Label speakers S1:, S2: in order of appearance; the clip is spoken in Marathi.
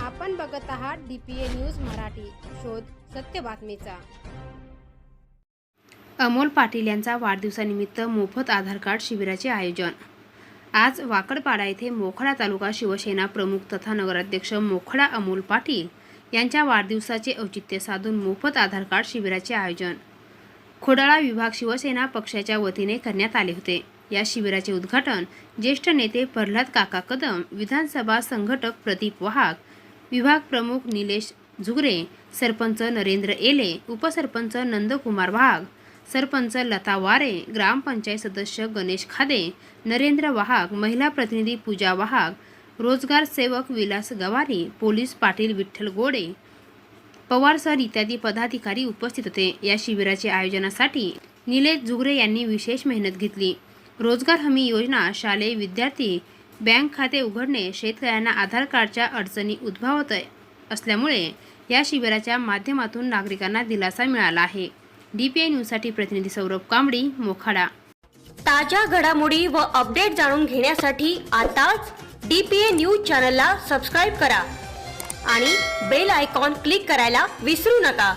S1: आपण बघत आहात D P A news Marathi. शोध सत्य बातमीचा. अमोल पाटील यांचा वाढदिवसानिमित्त मोफत आधार कार्ड शिबिराचे आयोजन. आज वाकडपाडा येथे मोखडा तालुका शिवसेना प्रमुख तथा नगराध्यक्ष मोखडा अमोल पाटील यांच्या वाढदिवसाचे औचित्य साधून मोफत आधार कार्ड शिबिराचे आयोजन. खोडाळा विभाग शिवसेना पक्षाच्या वतीने करण्यात आले होते. या शिबिराचे उद्घाटन ज्येष्ठ नेते प्रल्हाद काका कदम विधानसभा संघटक प्रदीप वाहाक विभाग प्रमुख निलेश झुगरे सरपंच नरेंद्र एले उपसरपंच नंदकुमार वाघ सरपंच लता वारे ग्रामपंचायत सदस्य गणेश खादे नरेंद्र वाहक महिला प्रतिनिधी पूजा वाहक रोजगार सेवक विलास गवारी पोलीस पाटील विठ्ठल गोडे पवार सर इत्यादी पदाधिकारी उपस्थित होते. या शिबिराचे आयोजनासाठी निलेश झुगरे यांनी विशेष मेहनत घेतली. रोजगार हमी योजना शालेय विद्यार्थी बँक खाते उघडणे शेतकऱ्यांना आधार कार्डच्या अडचणी उद्भवत असल्यामुळे या शिबिराच्या माध्यमातून नागरिकांना दिलासा मिळाला आहे. डी पी न्यूजसाठी प्रतिनिधी सौरभ कांबडी मोखाडा.
S2: ताज्या घडामोडी व अपडेट जाणून घेण्यासाठी आताच डी पी ए न्यूज चॅनलला सबस्क्राईब करा आणि बेल आयकॉन क्लिक करायला विसरू नका.